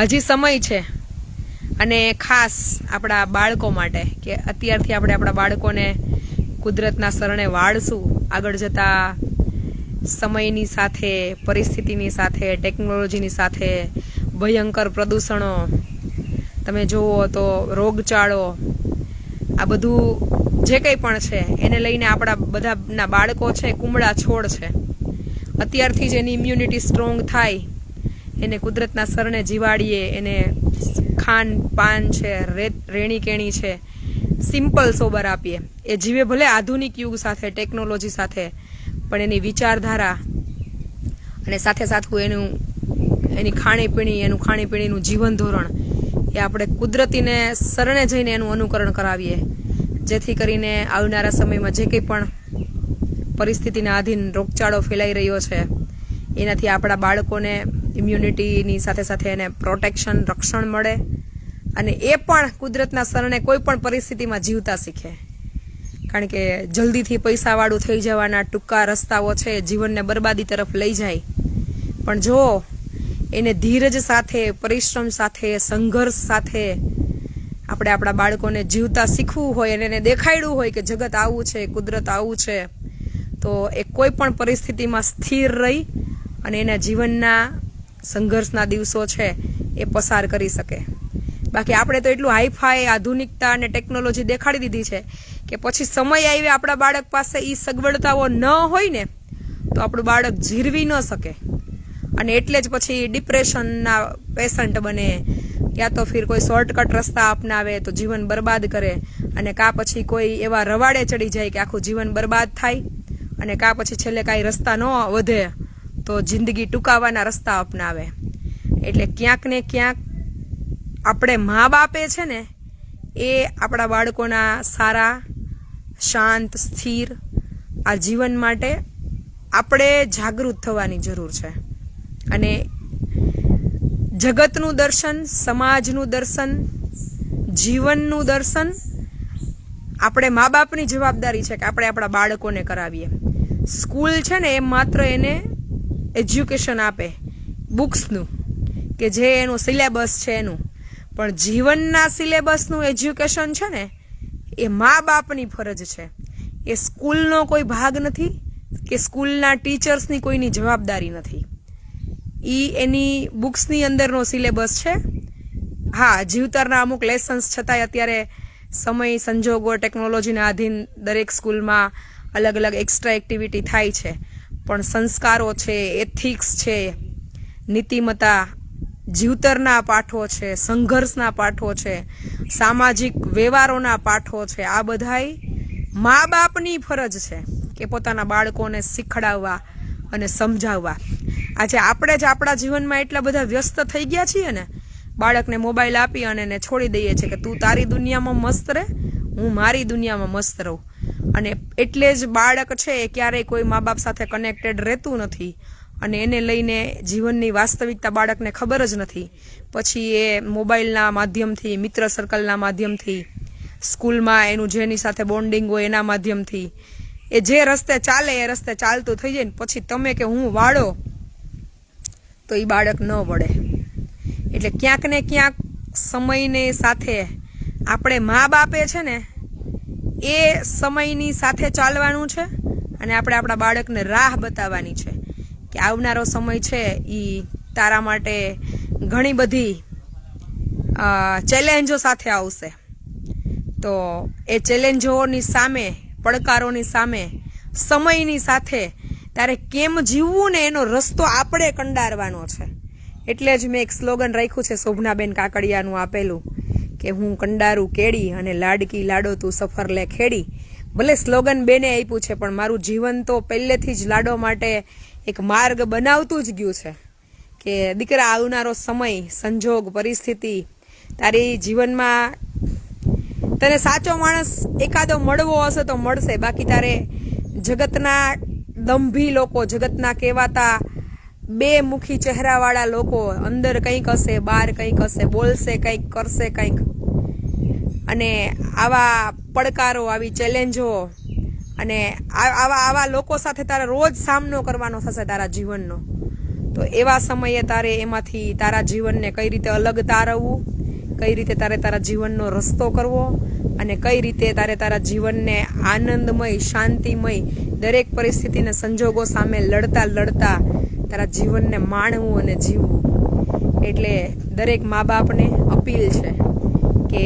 હજી સમય છે. અને ખાસ આપણા બાળકો માટે કે અત્યારથી આપણે આપણા બાળકોને કુદરતના શરણે વાળશું. આગળ જતા સમયની સાથે, પરિસ્થિતિની સાથે, ટેકનોલોજીની સાથે, ભયંકર પ્રદૂષણો. તમે જુઓ તો રોગચાળો, આ બધું જે કંઈ પણ છે, એને લઈને આપણા બધાના બાળકો છે, કુમળા છોડ છે. અત્યારથી જ એની ઇમ્યુનિટી સ્ટ્રોંગ થાય. એને કુદરતના સરને જીવાડીએ, એને ખાન પાન છે રેત રેણી કેણી છે, સિમ્પલ સોબર આપીએ. એ જીવે ભલે આધુનિક યુગ સાથે, ટેકનોલોજી સાથે, પણ એની વિચારધારા અને સાથે સાથું એનું, એની ખાણીપીણી, એનું ખાણીપીણીનું જીવન ધોરણ, એ આપણે કુદરતીને શરણે જઈને એનું અનુકરણ કરાવીએ. જેથી કરીને આવનારા સમયમાં જે કંઈ પણ પરિસ્થિતિના આધીન રોગચાળો ફેલાઈ રહ્યો છે, એનાથી આપણા બાળકોને ઇમ્યુનિટીની સાથે સાથે એને પ્રોટેક્શન રક્ષણ મળે. અને એ પણ કુદરતના શરણે કોઈ પણ પરિસ્થિતિમાં જીવતા શીખે. કારણ કે જલ્દીથી પૈસાવાળું થઈ જવાના ટૂંકા રસ્તાઓ છે, જીવનને બરબાદી તરફ લઈ જાય. પણ જો એને ધીરજ સાથે, પરિશ્રમ સાથે, સંઘર્ષ સાથે આપણે આપણા બાળકોને જીવતા શીખવું હોય અને એને દેખાડ્યું હોય કે જગત આવું છે, કુદરત આવું છે, તો એ કોઈ પણ પરિસ્થિતિમાં સ્થિર રહી અને એના જીવનના સંઘર્ષના દિવસો છે એ પસાર કરી શકે. બાકી આપણે તો એટલું હાઈફાઈ, આધુનિકતા અને ટેકનોલોજી દેખાડી દીધી છે કે પછી સમય આવી આપણા બાળક પાસે એ સગવડતાઓ ન હોય ને, તો આપણું બાળક જીરવી ન શકે. અને એટલે જ પછી ડિપ્રેશનના પેશન્ટ બને. યા તો ફિર કોઈ શોર્ટકટ રસ્તા અપનાવે તો જીવન બરબાદ કરે. અને કાં પછી કોઈ એવા રવાડે ચડી જાય કે આખું જીવન બરબાદ થાય. અને કાં પછી છેલ્લે કાંઈ રસ્તા ન વધે. તો જિંદગી ટૂંકાવાના રસ્તા અપનાવે. એટલે ક્યાંક ને ક્યાંક આપણે મા બાપે છે ને, એ આપણા બાળકોના સારા, શાંત, સ્થિર આ જીવન માટે આપણે જાગૃત થવાની જરૂર છે. અને જગતનું દર્શન, સમાજનું દર્શન, જીવનનું દર્શન આપણે મા બાપની જવાબદારી છે કે આપણે આપણા બાળકોને કરાવીએ. સ્કૂલ છે ને, એ માત્ર એને એજ્યુકેશન આપે, બુક્સનું, કે જે એનું સિલેબસ છે એનું. પણ જીવનના સિલેબસનું એજ્યુકેશન છે ને, એ મા બાપની ફરજ છે. એ સ્કૂલનો કોઈ ભાગ નથી, કે સ્કૂલના ટીચર્સની કોઈની જવાબદારી નથી. એ એની બુક્સની અંદરનો સિલેબસ છે. હા, જીવતરના અમુક લેસન્સ છતાંય અત્યારે સમય, સંજોગો ટેકનોલોજીના આધીન દરેક સ્કૂલમાં અલગ અલગ એક્સ્ટ્રા એક્ટિવિટી થાય છે. પણ સંસ્કારો છે એથિક્સ છે નીતિમતા જીવતરના પાઠો છે, સંઘર્ષના પાઠો છે, સામાજિક વ્યવહારોના પાઠો છે, આ બધાય મા બાપની ફરજ છે કે પોતાના બાળકોને શીખડાવવા અને સમજાવવા. આજે આપણે જ આપણા જીવનમાં એટલા બધા વ્યસ્ત થઈ ગયા છીએ ને, બાળકને મોબાઈલ આપી અને એને છોડી દઈએ છીએ કે તું તારી દુનિયામાં મસ્ત રહે, હું મારી દુનિયામાં મસ્ત રહું. અને એટલે જ બાળક છે એ ક્યારેય કોઈ મા બાપ સાથે કનેક્ટેડ રહેતું નથી. અને એને લઈને જીવનની વાસ્તવિકતા બાળકને ખબર જ નથી. પછી એ મોબાઈલના માધ્યમથી, મિત્ર સર્કલના માધ્યમથી, સ્કૂલમાં એનું જેની સાથે બોન્ડિંગ હોય એના માધ્યમથી, એ જે રસ્તે ચાલે એ રસ્તે ચાલતું થઈ જાય ને પછી તમે કે હું વાળો, તો એ બાળક ન વળે. એટલે ક્યાંક ને ક્યાંક સમયને સાથે આપણે મા બાપે છે ને એ સમયની સાથે ચાલવાનું છે અને આપણે આપણા બાળકને રાહ બતાવવાની છે કે આવનારો સમય છે એ તારા માટે ઘણી બધી ચેલેન્જો સાથે આવશે. તો એ ચેલેન્જોની સામે, પડકારોની સામે, સમયની સાથે તારે કેમ જીવવું ને એનો રસ્તો આપણે કંડારવાનો છે. એટલે જ મેં એક સ્લોગન રાખ્યું છે, શોભનાબેન કાકડિયાનું આપેલું. કે હું કંડારું કેડી અને લાડકી લાડો તું સફર લે ખેડી. ભલે સ્લોગન બેને આપ્યું છે, પણ મારું જીવન તો પહેલેથી જ લાડો માટે એક માર્ગ બનાવતું જ ગયું છે. કે દીકરા આવનારો સમય, સંજોગ, પરિસ્થિતિ, તારી જીવનમાં તને સાચો માણસ એકાદો મળવો હશે તો મળશે. બાકી તારે જગતના દંભી લોકો, જગતના કહેવાતા બે મુખી ચહેરાવાળા લોકો અંદર કંઈક હશે બહાર કંઈક હશે, બોલશે, કંઈક કરશે, કંઈક અને આવા પડકારો, આવી ચેલેન્જો અને આવા આવા લોકો સાથે તારે રોજ સામનો કરવાનો થશે તારા જીવનનો. તો એવા સમયે તારે એમાંથી તારા જીવનને કઈ રીતે અલગ તારવવું, કઈ રીતે તારે તારા જીવનનો રસ્તો કરવો અને કઈ રીતે તારે તારા જીવનને આનંદમય, શાંતિમય દરેક પરિસ્થિતિને સંજોગો સામે લડતા લડતા તારા જીવનને માણવું અને જીવવું. એટલે દરેક મા બાપને અપીલ છે કે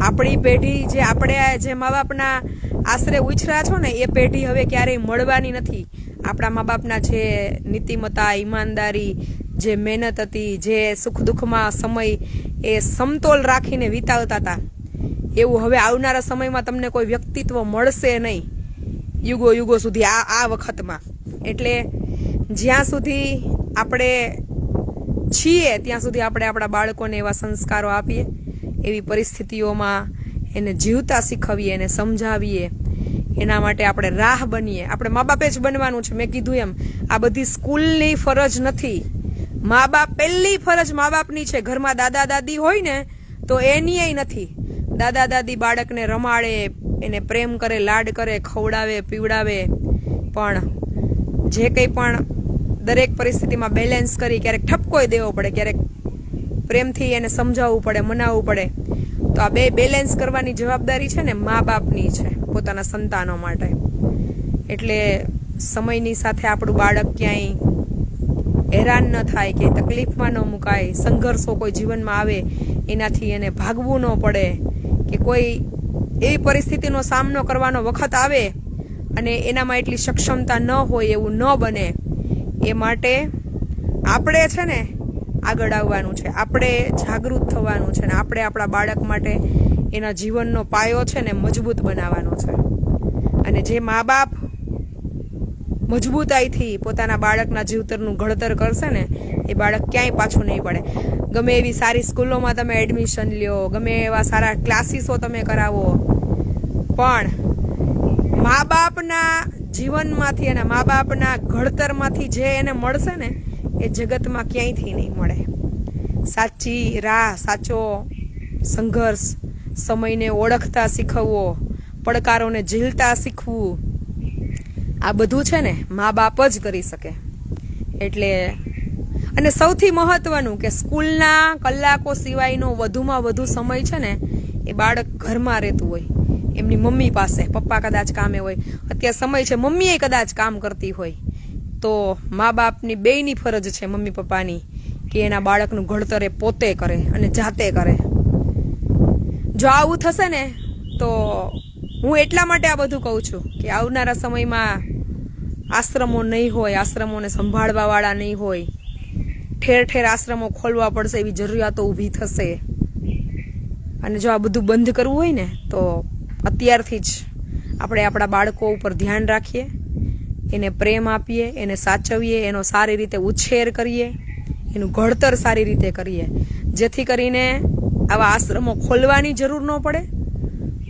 આપણી પેઢી જે આપણે જે મા બાપના આશરે ઉછરા છો ને, એ પેઢી હવે ક્યારેય મળવાની નથી. આપણા મા બાપના જે નીતિમત્તા, ઈમાનદારી, જે મહેનત હતી, જે સુખ દુઃખમાં સમય એ સમતોલ રાખીને વિતાવતા હતા, એવું હવે આવનારા સમયમાં તમને કોઈ વ્યક્તિત્વ મળશે નહીં, યુગો યુગો સુધી આ આ વખતમાં. એટલે જ્યાં સુધી આપણે છીએ, ત્યાં સુધી આપણે આપણા બાળકોને એવા સંસ્કારો આપીએ. એવી પરિસ્થિતિઓમાં એને જીવતા શીખવીએ, એને સમજાવીએ. એના માટે આપણે રાહ બનીએ. આપણે મા બાપે જ બનવાનું છે. મેં કીધું એમ, આ બધી સ્કૂલની ફરજ નથી. મા બાપ પહેલી ફરજ મા બાપની છે. ઘરમાં દાદા દાદી હોય ને, તો એની નથી. દાદા દાદી બાળકને રમાડે, એને પ્રેમ કરે, લાડ કરે, ખવડાવે, પીવડાવે. પણ જે કંઈ પણ દરેક પરિસ્થિતિમાં બેલેન્સ કરી, ક્યારેક ઠપકોય દેવો પડે, ક્યારેક પ્રેમથી એને સમજાવવું પડે, મનાવવું પડે. તો આ બે બેલેન્સ કરવાની જવાબદારી છે ને મા બાપની છે, પોતાના સંતાનો માટે. એટલે સમયની સાથે આપણું બાળક ક્યાંય હેરાન ન થાય કે તકલીફમાં ન મુકાય, સંઘર્ષો કોઈ જીવનમાં આવે, એનાથી એને ભાગવું ન પડે કે કોઈ એવી પરિસ્થિતિનો સામનો કરવાનો વખત આવે અને એનામાં એટલી સક્ષમતા ન હોય એવું ન બને. એ માટે આપણે છે ને આગળ આવવાનું છે. આપણે જાગૃત થવાનું છે ને આપણે આપણા બાળક માટે એના જીવનનો પાયો છે ને મજબૂત બનાવવાનો છે. અને જે મા બાપ મજબૂતાઈથી પોતાના બાળકના જીવતરનું ઘડતર કરશે ને, એ બાળક ક્યાંય પાછું નહીં પડે. ગમે એવી સારી સ્કૂલોમાં તમે એડમિશન લ્યો, ગમે એવા સારા ક્લાસીસો તમે કરાવો. પણ મા બાપના જીવનમાંથી અને મા બાપના ઘડતરમાંથી જે એને મળશે ને એ જગતમાં ક્યાંયથી નહીં મળે. સાચી રાહ, સાચો સંઘર્ષ, સમયને ઓળખતા શીખવવો, પડકારોને ઝીલતા શીખવું, આ બધું છે ને મા બાપ જ કરી શકે. એટલે અને સૌથી મહત્વનું કે સ્કૂલના કલાકો સિવાયનો વધુમાં વધુ સમય છે ને એ બાળક ઘરમાં રહેતું હોય. એમની મમ્મી પાસે, પપ્પા કદાચ કામે હોય. અત્યારે સમય છે, મમ્મીએ કદાચ કામ કરતી હોય. તો મા બાપની બેયની ફરજ છે મમ્મી પપ્પાની કે એના બાળકનું ઘડતર એ પોતે કરે અને જાતે કરે. જો આવું થશે ને, તો હું એટલા માટે આ બધું કહું છું કે આવનારા સમયમાં આશ્રમો નહીં હોય, આશ્રમોને સંભાળવાવાળા નહીં હોય, ઠેર ઠેર આશ્રમો ખોલવા પડશે એવી જરૂરિયાતો ઊભી થશે. અને જો આ બધું બંધ કરવું હોય ને, તો અત્યારથી જ આપણે આપણા બાળકો ઉપર ધ્યાન રાખીએ. એને પ્રેમ આપીએ, એને સાચવીએ, એનો સારી રીતે ઉછેર કરીએ, એનું ઘડતર સારી રીતે કરીએ. જેથી કરીને આવા આશ્રમો ખોલવાની જરૂર ન પડે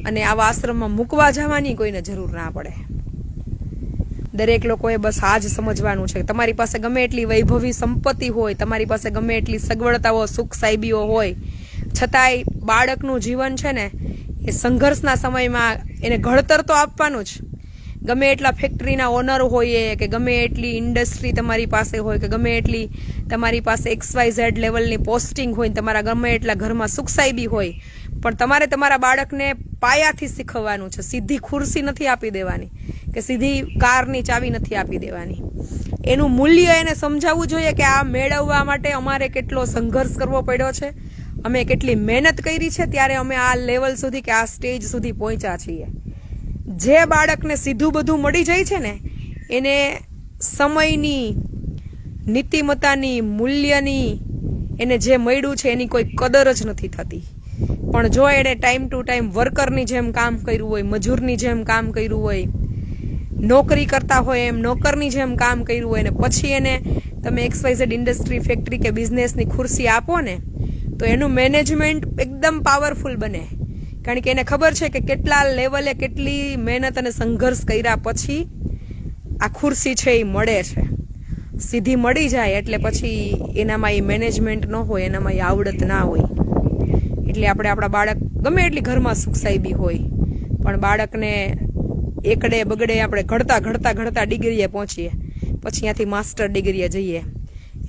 અને આવા આશ્રમમાં મૂકવા જવાની કોઈને જરૂર ના પડે. દરેક લોકોએ બસ આ જ સમજવાનું છે તમારી પાસે ગમે એટલી વૈભવી સંપત્તિ હોય, તમારી પાસે ગમે એટલી સગવડતાઓ, સુખ સાહેબીઓ હોય, છતાંય બાળકનું જીવન છે ને, એ સંઘર્ષના સમયમાં એને ઘડતર તો આપવાનું જ. ગમે એટલા ફેક્ટરીના ઓનર હોઈએ, કે ગમે એટલી ઇન્ડસ્ટ્રી તમારી પાસે હોય, કે ગમે એટલી તમારી પાસે એક્સ વાય ઝેડ લેવલની પોસ્ટિંગ હોય તમારા ગમે એટલા ઘરમાં સુખ સાહેબી હોય, પણ તમારે તમારા બાળકને પાયાથી શીખવવાનું છે. સીધી ખુરશી નથી આપી દેવાની, કે સીધી કારની ચાવી નથી આપી દેવાની. એનું મૂલ્ય એને સમજાવવું જોઈએ કે આ મેળવવા માટે અમારે કેટલો સંઘર્ષ કરવો પડ્યો છે. અમે કેટલી મહેનત કરી છે, ત્યારે અમે આ લેવલ સુધી કે આ સ્ટેજ સુધી પહોંચ્યા છીએ. જે બાળકને સીધું બધું મળી જાય છે ને, એને સમયની, નીતિમત્તાની, મૂલ્યની, એને જે મળ્યું છે એની કોઈ કદર જ નથી થતી. પણ જો એણે ટાઈમ ટુ ટાઈમ વર્કરની જેમ કામ કર્યું હોય, મજૂરની જેમ કામ કર્યું હોય, નોકરી કરતા હોય એમ, નોકરની જેમ કામ કર્યું હોય ને પછી એને તમે એક્સવાઇઝેડ ઇન્ડસ્ટ્રી, ફેક્ટરી કે બિઝનેસની ખુરશી આપો ને, તો એનું મેનેજમેન્ટ એકદમ પાવરફુલ બને. કારણ કે એને ખબર છે કે કેટલા લેવલે કેટલી મહેનત અને સંઘર્ષ કર્યા પછી આ ખુરશી છે એ મળે છે. સીધી મળી જાય એટલે પછી એનામાં એ મેનેજમેન્ટ ન હોય, એનામાં એ આવડત ના હોય. એટલે આપણે આપણા બાળક ગમે એટલી ઘરમાં સુખ સાહેબી હોય, પણ બાળકને એકડે બગડે આપણે ઘડતા ઘડતા ઘડતા ડિગ્રીએ પહોંચીએ, પછી ત્યાંથી માસ્ટર ડિગ્રીએ જઈએ.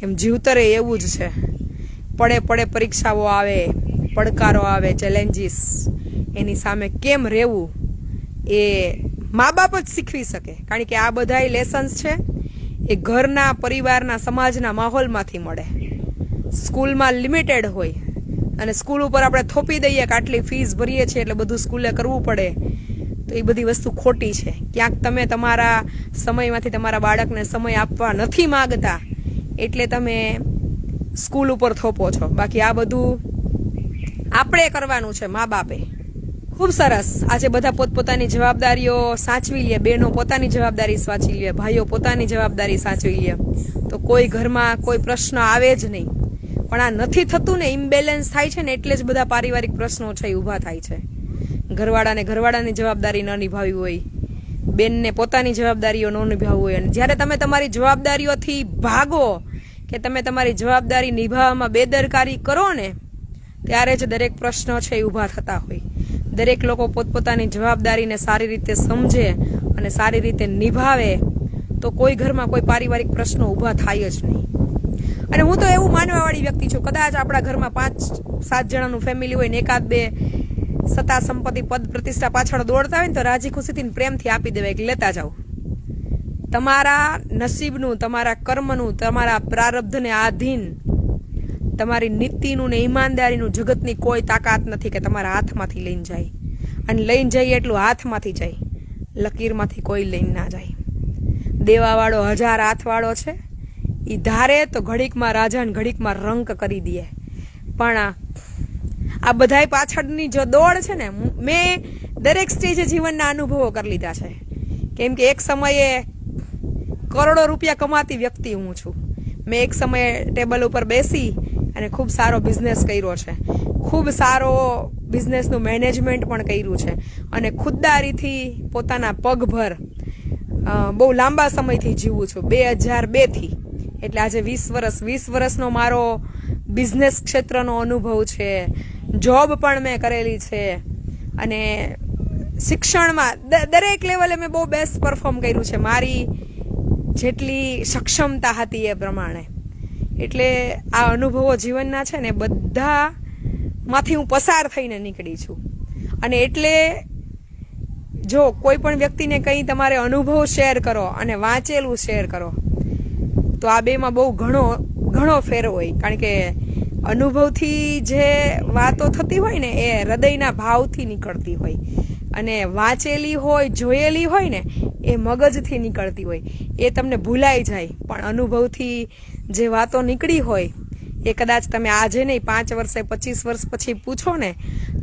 એમ જીવતરે એવું જ છે. પડે પડે પરીક્ષાઓ આવે, પડકારો આવે ચેલેન્જીસ એની સામે કેમ રહેવું એ મા બાપ જ શીખવી શકે. કારણ કે આ બધા લેસન્સ છે, એ ઘરના, પરિવારના, સમાજના માહોલમાંથી મળે. સ્કૂલમાં લિમિટેડ હોય અને સ્કૂલ ઉપર આપણે થોપી દઈએ કે આટલી ફીસ ભરીએ છીએ એટલે બધું સ્કૂલે કરવું પડે, તો એ બધી વસ્તુ ખોટી છે. ક્યાંક તમે તમારા સમયમાંથી તમારા બાળકને સમય આપવા નથી માગતા, એટલે તમે સ્કૂલ ઉપર થોપો છો. બાકી આ બધું આપણે કરવાનું છે મા બાપે. ખૂબ સરસ. આજે બધા પોતપોતાની જવાબદારીઓ સાચવી લે, બહેનો પોતાની જવાબદારી સાચવી લે, ભાઈઓ પોતાની જવાબદારી સાચવી લે. તો કોઈ ઘરમાં કોઈ પ્રશ્ન આવે જ નહીં. પણ આ નથી થતું ને ઇમ્બેલેન્સ થાય છે ને એટલે જ બધા પારિવારિક પ્રશ્નો છે એ ઊભા થાય છે. ઘરવાળાને ઘરવાળાની જવાબદારી ન નિભાવી હોય. બેનને પોતાની જવાબદારીઓ ન નિભાવવી હોય. અને જ્યારે તમે તમારી જવાબદારીઓથી ભાગો કે તમે તમારી જવાબદારી નિભાવવામાં બેદરકારી કરો ને, ત્યારે જ દરેક પ્રશ્નો છે એ ઊભા થતા હોય. દરેક લોકો પોતપોતાની જવાબદારીને સારી રીતે સમજે અને સારી રીતે નિભાવે, તો કોઈ ઘરમાં કોઈ પારિવારિક પ્રશ્નો ઊભા થાય જ નહીં. અને હું તો એવું માનવાવાળી વ્યક્તિ છું, કદાચ આપણા ઘરમાં પાંચ, સાત જણાનું ફેમિલી હોય ને એકાદ બે સત્તા સંપત્તિ પદ પ્રતિષ્ઠા પાછળ દોડતા હોય ને તો રાજી ખુશીથી પ્રેમથી આપી દેવાય કે લેતા જાઓ. તમારા નસીબનું, તમારા કર્મનું, તમારા પ્રારબ્ધને આધીન તમારી નીતિનું ને ઈમાનદારીનું જગતની કોઈ તાકાત નથી કે તમારા હાથમાંથી લઈને જાય. અને લઈને જઈએ એટલું હાથમાંથી જાય. લકીરમાંથી કોઈ લઈને ના જાય. દેવાવાળો હજાર હાથવાળો છે. એ ધારે તો ઘડીકમાં રાજા ને ઘડીકમાં રંક કરી દે. પણ આ બધાય પાછળની જો દોડ છે ને, મેં દરેક સ્ટેજે જીવનના અનુભવો કરી લીધા છે. કેમ કે એક સમયે કરોડો રૂપિયા કમાતી વ્યક્તિ હું છું. મેં એક સમયે ટેબલ ઉપર બેસી અને ખૂબ સારો બિઝનેસ કર્યો છે. ખૂબ સારો બિઝનેસનું મેનેજમેન્ટ પણ કર્યું છે. અને ખુદદારીથી પોતાના પગભર બહુ લાંબા સમયથી જીવું છું. બે હજાર બેથી એટલે આજે વીસ વર્ષ, વીસ વર્ષનો મારો બિઝનેસ ક્ષેત્રનો અનુભવ છે. જોબ પણ મેં કરેલી છે. અને શિક્ષણમાં દરેક લેવલે મેં બહુ બેસ્ટ પરફોર્મ કર્યું છે. મારી જેટલી સક્ષમતા હતી એ પ્રમાણે. એટલે આ અનુભવો જીવનના છે ને બધા માંથી હું પસાર થઈને નીકળી છું. અને એટલે જો કોઈ પણ વ્યક્તિને કંઈ તમારે અનુભવ શેર કરો અને વાંચેલું શેર કરો, તો આ બેમાં બહુ ઘણો ઘણો ફેર હોય. કારણ કે અનુભવથી જે વાતો થતી હોય ને એ હૃદયના ભાવથી નીકળતી હોય. અને વાંચેલી હોય, જોયેલી હોય ને એ મગજથી નીકળતી હોય. એ તમને ભૂલાઈ જાય, પણ અનુભવથી જે વાતો નીકળી હોય, એ કદાચ તમે આજે નહીં, પાંચ વર્ષે, પચીસ વર્ષ પછી પૂછો ને,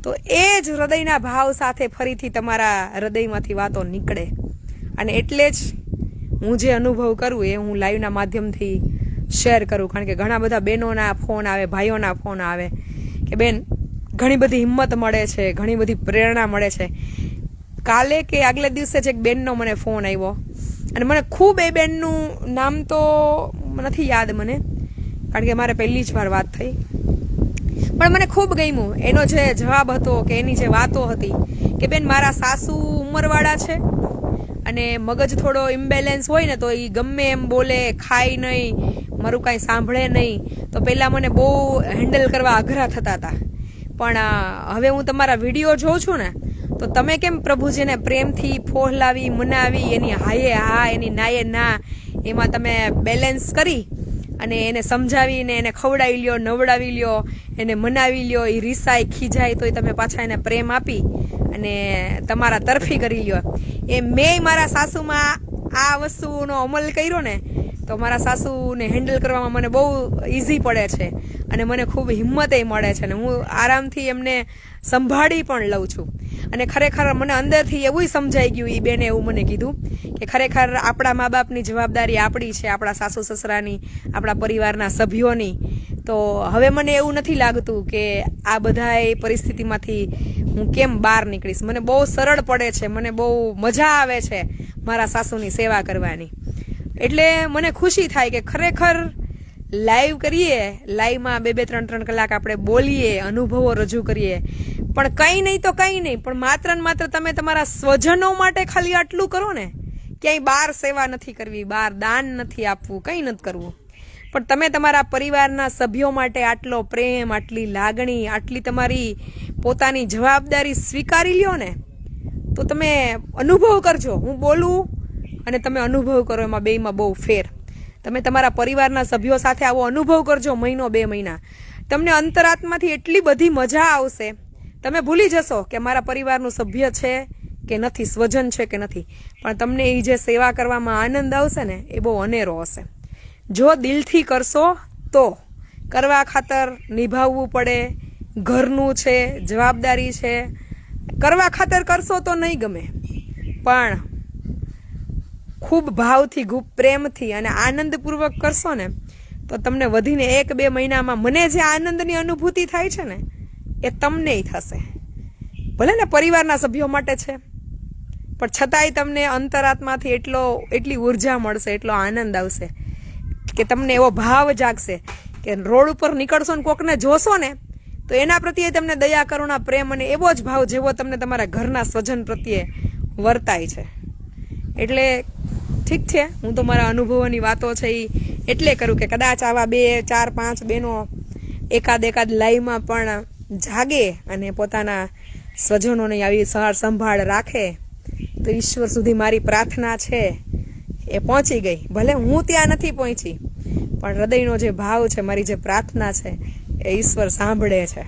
તો એ જ હૃદયના ભાવ સાથે ફરીથી તમારા હૃદયમાંથી વાતો નીકળે. અને એટલે જ હું જે અનુભવ કરું એ હું લાઈવના માધ્યમથી શેર કરું. કારણ કે ઘણા બધા બહેનોના ફોન આવે, ભાઈઓના ફોન આવે, કે બેન, ઘણી બધી હિંમત મળે છે, ઘણી બધી પ્રેરણા મળે છે. કાલે કે આગલે દિવસે જ એક બેનનો મને ફોન આવ્યો. અને મને ખૂબ એ બેનનું નામ તો નથી યાદ મને, કારણ કે મારે પહેલી જ વાર વાત થઈ. પણ મને ખૂબ ગમ્યું એનો જે જવાબ હતો કે એની જે વાતો હતી કે બેન મારા સાસુ ઉંમરવાળા છે અને મગજ થોડો ઇમ્બેલેન્સ હોય ને તો એ ગમે એમ બોલે, ખાય નહીં, મારું કાંઈ સાંભળે નહીં. તો પહેલાં મને બહુ હેન્ડલ કરવા અઘરા થતા હતા. પણ હવે હું તમારા વીડિયો જોઉં છું ને, તો તમે કેમ પ્રભુજીને પ્રેમથી ફોહલાવી, મનાવી, એની હાયે હા, એની નાયે ના એમાં તમે બેલેન્સ કરી અને એને સમજાવીને એને ખવડાવી લ્યો, નવડાવી લ્યો, એને મનાવી લ્યો એ રીસાય ખીજાય તોય તમે પાછા એને પ્રેમ આપી અને તમારા તરફી કરી લ્યો. એ મેં મારા સાસુમાં આ વસ્તુનો અમલ કર્યો ને તો મારા સાસુને હેન્ડલ કરવામાં મને બહુ ઇઝી પડે છે અને મને ખૂબ હિંમતે મળે છે અને હું આરામથી એમને સંભાળી પણ લઉં છું. અને ખરેખર મને અંદરથી એવું સમજાઈ ગયું એ બેને એવું મને કીધું કે ખરેખર આપણા મા બાપની જવાબદારી આપણી છે, આપણા સાસુ સસરાની, આપણા પરિવારના સભ્યોની. તો હવે મને એવું નથી લાગતું કે આ બધાય પરિસ્થિતિમાંથી હું કેમ બહાર નીકળીશ. મને બહુ સરળ પડે છે, મને બહુ મજા આવે છે મારા સાસુની સેવા કરવાની. એટલે મને ખુશી થાય કે ખરેખર લાઈવ કરીએ લાઈવમાં બે બે, ત્રણ ત્રણ કલાક આપણે બોલીએ, અનુભવો રજૂ કરીએ. પણ કંઈ નહીં તો કંઈ નહીં, પણ માત્ર ને માત્ર તમે તમારા સ્વજનો માટે ખાલી આટલું કરો ને, ક્યાંય બહાર સેવા નથી કરવી બહાર દાન નથી આપવું, કંઈ નથી કરવું. પણ તમે તમારા પરિવારના સભ્યો માટે આટલો પ્રેમ, આટલી લાગણી, આટલી તમારી પોતાની જવાબદારી સ્વીકારી લ્યો ને, તો તમે અનુભવ કરજો. હું બોલું અને તમે અનુભવ કરો, એમાં બેમાં બહુ ફેર. તમે તમારા પરિવારના સભ્યો સાથે આવો અનુભવ કરજો મહિનો બે મહિના. તમને અંતરાત્માથી એટલી બધી મજા આવશે. તમે ભૂલી જશો કે મારા પરિવારનું સભ્ય છે કે નથી, સ્વજન છે કે નથી. પણ તમને એ જે સેવા કરવામાં આનંદ આવશે ને, એ બહુ અનેરો હશે. જો દિલથી કરશો તો કરવા ખાતર નિભાવવું પડે. ઘરનું છે, જવાબદારી છે. કરવા ખાતર કરશો તો નહીં ગમે. પણ ખૂબ ભાવથી ખૂબ પ્રેમથી અને આનંદપૂર્વક કરશો ને, તો તમને વધીને એક બે મહિનામાં મને જે આનંદની અનુભૂતિ થાય છે ને, એ તમને થશે. ભલે ને પરિવારના સભ્યો માટે છે, પણ છતાંય તમને અંતરાત્માથી એટલો, એટલી ઊર્જા મળશે, એટલો આનંદ આવશે, કે તમને એવો ભાવ જાગશે કે રોડ ઉપર નીકળશો ને કોકને જોશો ને, તો એના પ્રત્યે તમને દયા, કરુણા, પ્રેમ અને એવો જ ભાવ જેવો તમને તમારા ઘરના સ્વજન પ્રત્યે વર્તાય છે. એટલે ઠીક છે? હું તો મારા અનુભવોની વાતો છે એ એટલે કરું કે કદાચ આવા બે, ચાર, પાંચ બહેનો એકાદ એકાદ લાઈમાં પણ જાગે અને પોતાના સ્વજનોને આવી સહાર સંભાળ રાખે, તો ઈશ્વર સુધી મારી પ્રાર્થના છે એ પહોંચી ગઈ. ભલે હું ત્યાં નથી પહોંચી, પણ હૃદયનો જે ભાવ છે, મારી જે પ્રાર્થના છે, એ ઈશ્વર સાંભળે છે.